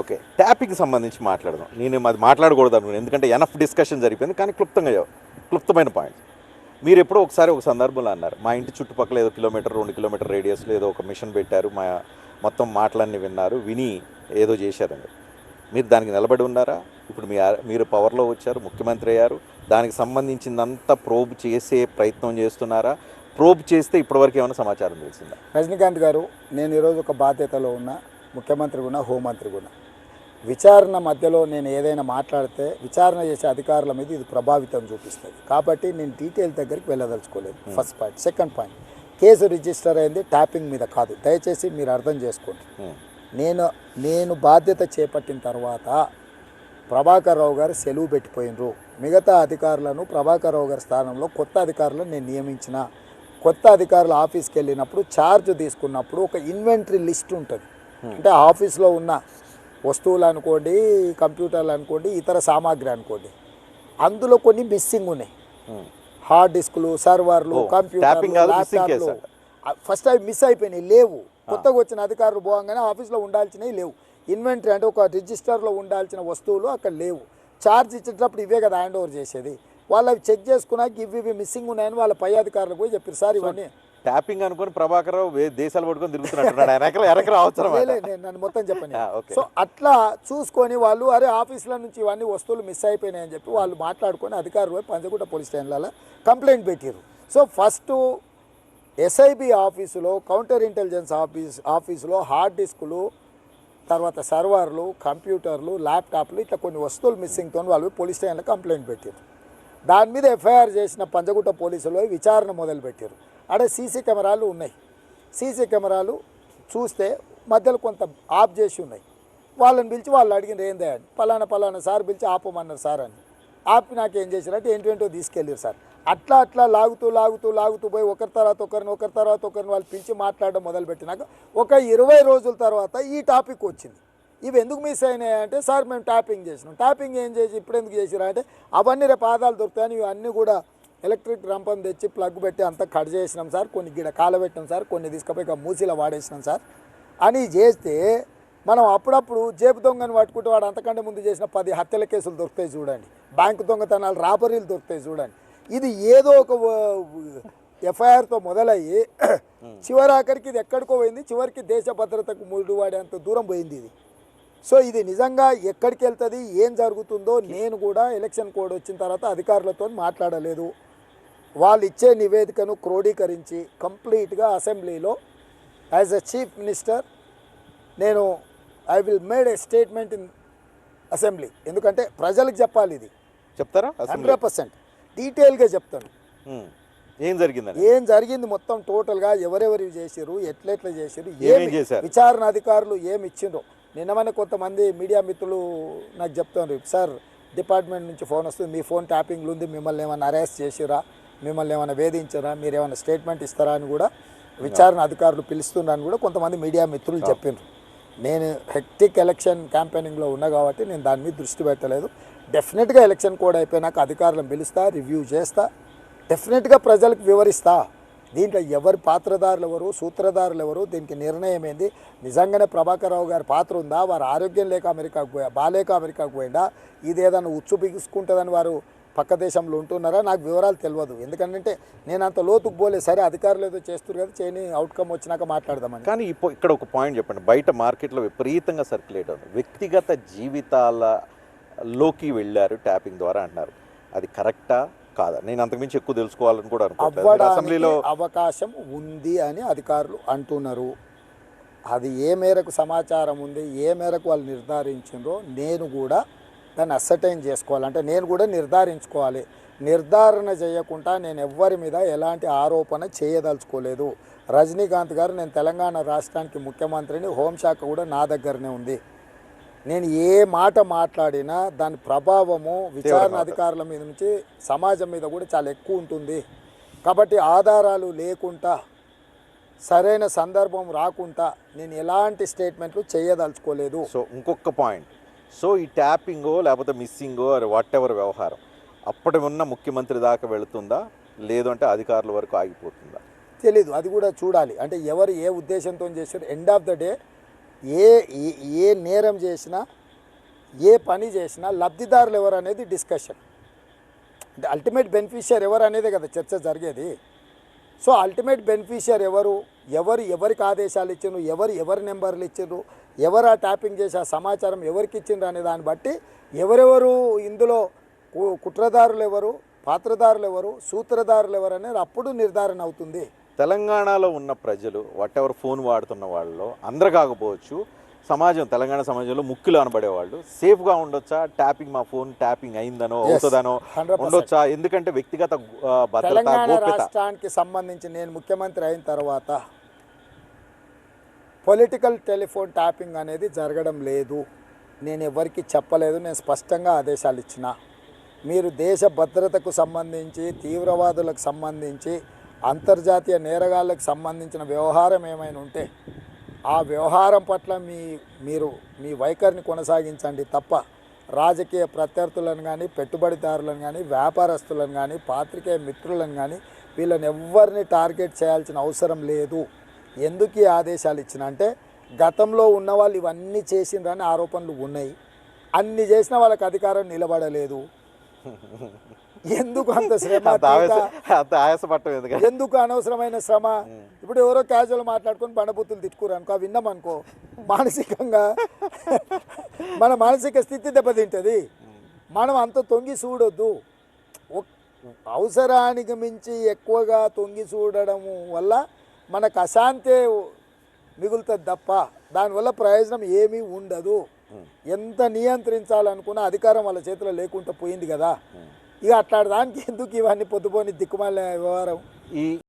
Okay. ట్యాపింగ్కి సంబంధించి మాట్లాడదాం. నేను అది మాట్లాడకూడదు అనుకున్నాను ఎందుకంటే ఎనఫ్ డిస్కషన్ జరిగిపోయింది. కానీ క్లుప్తంగా క్లుప్తమైన పాయింట్ మీరు ఎప్పుడో ఒకసారి ఒక సందర్భంలో అన్నారు మా ఇంటి చుట్టుపక్కల ఏదో కిలోమీటర్ రెండు కిలోమీటర్ రేడియస్లో ఏదో ఒక మిషన్ పెట్టారు. మా మొత్తం మాటలన్నీ విన్నారు విని ఏదో చేశారండి మీరు దానికి నిలబడి ఉన్నారా? ఇప్పుడు మీ మీరు పవర్లో వచ్చారు ముఖ్యమంత్రి అయ్యారు. దానికి సంబంధించిందంతా ప్రోబ్ చేసే ప్రయత్నం చేస్తున్నారా? ప్రోబ్ చేస్తే ఇప్పటివరకు ఏమైనా సమాచారం తెలిసిందా? రజనీకాంత్ గారు నేను ఈరోజు ఒక బాధ్యతలో ఉన్న ముఖ్యమంత్రి కూడా హోంమంత్రి కూడా విచారణ మధ్యలో నేను ఏదైనా మాట్లాడితే విచారణ చేసే అధికారుల మీద ఇది ప్రభావితం చూపిస్తుంది. కాబట్టి నేను డీటెయిల్ దగ్గరికి వెళ్ళదలుచుకోలేదు. First point second point case register అయింది ట్యాపింగ్ మీద కాదు. దయచేసి మీరు అర్థం చేసుకోండి. ఉం. నేను నేను బాధ్యత చేపట్టిన తర్వాత ప్రభాకర్ రావు గారు సెలవు పెట్టిపోయినరు. మిగతా అధికారులను ప్రభాకర్ రావు గారి స్థానంలో కొత్త అధికారులను నేను నియమించిన. కొత్త అధికారులు ఆఫీస్కి వెళ్ళినప్పుడు ఛార్జ్ తీసుకున్నప్పుడు ఒక ఇన్వెంటరీ లిస్ట్ ఉంటుంది. అంటే ఆఫీస్లో ఉన్న వస్తువులు అనుకోండి కంప్యూటర్లు అనుకోండి ఇతర సామాగ్రి అనుకోండి. అందులో కొన్ని మిస్సింగ్ ఉన్నాయి. హార్డ్ డిస్క్లు సర్వర్లు అంట. ఫస్ట్ అవి మిస్ అయిపోయినాయి లేవు. కొత్తగా వచ్చిన అధికారులు పోగానే ఆఫీస్లో ఉండాల్సినవి లేవు. ఇన్వెంటరీ అంటే ఒక రిజిస్టర్లో ఉండాల్సిన వస్తువులు అక్కడ లేవు. ఛార్జ్ ఇచ్చేటప్పుడు ఇవే కదా హ్యాండ్ ఓవర్ చేసేది. వాళ్ళు అవి చెక్ చేసుకున్నాక ఇవి ఇవి మిస్సింగ్ ఉన్నాయని వాళ్ళ పై అధికారులకు పోయి చెప్పారు. సార్ ఇవన్నీ ట్యాపింగ్ అనుకొని ప్రభాకర్ దేశాలు పట్టుకొని తిరుగుతున్నట్టున్నాడు ఎక్కడ ఎరకరా అవసరం నన్ను మొత్తం చెప్పండి. సో అట్లా చూసుకొని వాళ్ళు అరే ఆఫీసుల నుంచి ఇవన్నీ వస్తువులు మిస్ అయిపోయినాయని చెప్పి వాళ్ళు మాట్లాడుకొని అధికారులు పంచగుట్ట పోలీస్ స్టేషన్లలో కంప్లైంట్ పెట్టారు సో ఫస్ట్ ఎస్ఐబి ఆఫీసులో కౌంటర్ ఇంటెలిజెన్స్ ఆఫీస్ ఆఫీసులో హార్డ్ డిస్కులు తర్వాత సర్వర్లు కంప్యూటర్లు ల్యాప్టాప్లు ఇట్లా కొన్ని వస్తువులు మిస్సింగ్తో వాళ్ళు పోలీస్ స్టేషన్లో కంప్లైంట్ పెట్టారు దాని మీద ఎఫ్ఐఆర్ చేసిన పంజగుట్ట పోలీసులు విచారణ మొదలుపెట్టారు అక్కడ సీసీ కెమెరాలు ఉన్నాయి. సీసీ కెమెరాలు చూస్తే మధ్యలో కొంత ఆఫ్ చేసి ఉన్నాయి. వాళ్ళని పిలిచి వాళ్ళు అడిగిన ఏందే అని? పలానా పలానా సార్ పిలిచి ఆపమన్నారు సార్ అని. ఆపి నాకు ఏం చేశారంటే ఏంటేంటో తీసుకెళ్ళారు సార్. అట్లా అట్లా లాగుతూ లాగుతూ లాగుతూ పోయి ఒకరి తర్వాత ఒకరిని ఒకరి తర్వాత ఒకరిని వాళ్ళు పిలిచి మాట్లాడడం మొదలుపెట్టినాక ఒక ఇరవై రోజుల తర్వాత ఈ టాపిక్ వచ్చింది. ఇవి ఎందుకు మిస్ అయినాయి అంటే సార్ మేము ట్యాపింగ్ చేసినాం. ట్యాపింగ్ ఏం చేసి ఇప్పుడు ఎందుకు చేసిరా? అంటే అవన్నీ రేపు ఆదాలు దొరుకుతాయని ఇవన్నీ కూడా ఎలక్ట్రిక్ రంపం తెచ్చి ప్లగ్ పెట్టి అంతా కట్ చేసినాం సార్. కొన్ని గిడ కాలబెట్టినాం సార్ కొన్ని తీసుకుపోయి ఇక మూసిలో వాడేసినాం సార్. అని చేస్తే మనం అప్పుడప్పుడు జేబు దొంగని పట్టుకుంటే వాడు అంతకంటే ముందు చేసిన పది హత్యల కేసులు దొరుకుతాయి చూడండి. బ్యాంకు దొంగతనాలు రాబరీలు దొరుకుతాయి చూడండి. ఇది ఏదో ఒక ఎఫ్ఐఆర్తో మొదలయ్యి చివరి ఆఖరికి ఇది ఎక్కడికో పోయింది. చివరికి దేశ భద్రతకు ముడి వాడేంత దూరం పోయింది ఇది. సో ఇది నిజంగా ఎక్కడికి వెళ్తుంది ఏం జరుగుతుందో నేను కూడా ఎలక్షన్ కోడ్ వచ్చిన తర్వాత అధికారులతో మాట్లాడలేదు. వాళ్ళు ఇచ్చే నివేదికను క్రోడీకరించి కంప్లీట్గా అసెంబ్లీలో యాజ్ ఎ చీఫ్ మినిస్టర్ నేను I will made a statement in assembly. ఎందుకంటే ప్రజలకు చెప్పాలి ఇది. చెప్తారా? Hundred percent. డీటెయిల్గా చెప్తాను. ఏం జరిగిందని? ఏం జరిగింది మొత్తం టోటల్గా ఎవరెవరు చేసారు ఎట్లెట్లా చేసారు ఏమేం ఏమి చేశారు? విచారణ అధికారులు ఏమి ఇచ్చిండ్రో. నిన్నమనే కొంతమంది మీడియా మిత్రులు నాకు చెప్తున్నారు సార్ డిపార్ట్మెంట్ నుంచి ఫోన్ వస్తుంది మీ ఫోన్ ట్యాపింగ్లు ఉంది మిమ్మల్ని ఏమైనా అరెస్ట్ చేసిరా మిమ్మల్ని ఏమైనా వేధించారా? మీరు ఏమైనా స్టేట్మెంట్ ఇస్తారా అని కూడా విచారణ అధికారులు పిలుస్తున్నారని కూడా కొంతమంది మీడియా మిత్రులు చెప్పిండ్రు నేను హెక్టిక్ ఎలక్షన్ క్యాంపెయినింగ్లో ఉన్నా కాబట్టి నేను దాని మీద దృష్టి పెట్టలేదు. డెఫినెట్గా ఎలక్షన్ కోడ్ అయిపోయినాక అధికారులను పిలుస్తా రివ్యూ చేస్తా డెఫినెట్గా ప్రజలకు వివరిస్తా. దీంట్లో ఎవరి పాత్రదారులు ఎవరు సూత్రధారులు ఎవరు దీనికి నిర్ణయం ఏంది? నిజంగానే ప్రభాకర్ రావు గారి పాత్ర ఉందా? వారు ఆరోగ్యం లేక అమెరికాకు పోయా బాలేక అమెరికాకు పోయిందా? ఇది ఏదైనా ఉచ్చు బిగుసుకుంటుందని వారు పక్క దేశంలో ఉంటున్నారా? నాకు వివరాలు తెలియదు ఎందుకంటే నేను అంత లోతుకు పోలే. సరే అధికారులు ఏదో చేస్తారు కదా చేయని అవుట్కమ్ వచ్చినాక మాట్లాడదామని. కానీ ఇప్పుడు ఇక్కడ ఒక పాయింట్ చెప్పండి. బయట మార్కెట్లో విపరీతంగా సర్క్యులేట్ అవుతుంది వ్యక్తిగత జీవితాలలోకి వెళ్ళారు ట్యాపింగ్ ద్వారా అంటున్నారు. అది కరెక్టా? కాదా? నేను అంతకుమించి ఎక్కువ తెలుసుకోవాలని కూడా అవ్వడానికి అసెంబ్లీలో అవకాశం ఉంది అని అధికారులు అంటున్నారు. అది ఏ మేరకు సమాచారం ఉంది ఏ మేరకు వాళ్ళు నిర్ధారించిండ్రో నేను కూడా దాన్ని అసర్టైన్ చేసుకోవాలి. అంటే నేను కూడా నిర్ధారించుకోవాలి. నిర్ధారణ చేయకుండా నేను ఎవ్వరి మీద ఎలాంటి ఆరోపణ చేయదలుచుకోలేదు. రజనీకాంత్ గారు నేను తెలంగాణ రాష్ట్రానికి ముఖ్యమంత్రిని హోంశాఖ కూడా నా దగ్గరనే ఉంది. నేను ఏ మాట మాట్లాడినా దాని ప్రభావము విచారణ అధికారుల మీద నుంచి సమాజం మీద కూడా చాలా ఎక్కువ ఉంటుంది. కాబట్టి ఆధారాలు లేకుండా సరైన సందర్భం రాకుండా నేను ఎలాంటి స్టేట్మెంట్లు చేయదలుచుకోలేదు. సో ఇంకొక పాయింట్ సో ఈ ట్యాపింగో లేకపోతే మిస్సింగో వాట్ ఎవర్ వ్యవహారం అప్పటి ఉన్న ముఖ్యమంత్రి దాకా వెళుతుందా? లేదు అంటే అధికారుల వరకు ఆగిపోతుందా? తెలీదు అది కూడా చూడాలి. అంటే ఎవరు ఏ ఉద్దేశంతో చేశారు? ఎండ్ ఆఫ్ ద డే ఏ ఏ- ఏ నేరం చేసినా ఏ పని చేసినా లబ్ధిదారులు ఎవరు అనేది డిస్కషన్ అంటే అల్టిమేట్ బెనిఫిషియర్ ఎవరు అనేదే కదా చర్చ జరిగేది. సో అల్టిమేట్ బెనిఫిషియర్ ఎవరు? ఎవరు ఎవరికి ఆదేశాలు ఇచ్చారు? ఎవరు ఎవరి నెంబర్లు ఇచ్చారు? ఎవరు ఆ ట్యాపింగ్ చేసి ఆ సమాచారం ఎవరికి ఇచ్చిండ్రు అనే దాన్ని బట్టి ఎవరెవరు ఇందులో కుట్రదారులు ఎవరు పాత్రదారులు ఎవరు సూత్రధారులు ఎవరు అనేది అప్పుడు నిర్ధారణ అవుతుంది. తెలంగాణలో ఉన్న ప్రజలు వాట్ ఎవర్ ఫోన్ వాడుతున్న వాళ్ళలో అందరు కాకపోవచ్చు సమాజం తెలంగాణ సమాజంలో ముక్కులు అనబడేవాళ్ళు సేఫ్గా ఉండొచ్చా? ట్యాపింగ్ మా ఫోన్ ట్యాపింగ్ అయిందనో అవుతుందనో 100%. ఉండొచ్చా? ఎందుకంటే వ్యక్తిగత భద్రత రాష్ట్రానికి సంబంధించి నేను ముఖ్యమంత్రి అయిన తర్వాత పొలిటికల్ టెలిఫోన్ ట్యాపింగ్ అనేది జరగడం లేదు. నేను ఎవరికి చెప్పలేదు. నేను స్పష్టంగా ఆదేశాలు ఇచ్చిన. మీరు దేశ భద్రతకు సంబంధించి తీవ్రవాదులకు సంబంధించి అంతర్జాతీయ నేరగాళ్ళకు సంబంధించిన వ్యవహారం ఏమైనా ఉంటే ఆ వ్యవహారం పట్ల మీ మీరు మీ వైఖరిని కొనసాగించండి తప్ప రాజకీయ ప్రత్యర్థులను కానీ పెట్టుబడిదారులను కానీ వ్యాపారస్తులను కానీ పాత్రికేయ మిత్రులను కానీ వీళ్ళని ఎవ్వరిని టార్గెట్ చేయాల్సిన అవసరం లేదు. ఎందుకు ఈ ఆదేశాలు ఇచ్చిన అంటే గతంలో ఉన్న వాళ్ళు ఇవన్నీ చేసిండ్రని ఆరోపణలు ఉన్నాయి. అన్ని చేసిన వాళ్ళకి అధికారం నిలబడలేదు. ఎందుకు అంత శ్రమ ఎందుకు? అనవసరమైన శ్రమ? ఇప్పుడు ఎవరో క్యాజువల్ మాట్లాడుకొని బండబుద్ధులు తిట్టుకురు అనుకో అవి విన్నాం అనుకో. మానసికంగా మన మానసిక స్థితి దెబ్బతింటది. మనం అంత తొంగి చూడొద్దు. అవసరానికి మించి ఎక్కువగా తొంగి చూడడము వల్ల మనకు అశాంతే మిగులుతుంది తప్ప దానివల్ల ప్రయోజనం ఏమీ ఉండదు. ఎంత నియంత్రించాలనుకున్నా అధికారం వాళ్ళ చేతిలో లేకుండా పోయింది కదా. ఇక అట్లాంటి దానికి ఎందుకు ఇవన్నీ పొద్దుపోని దిక్కుమాల వ్యవహారం? ఈ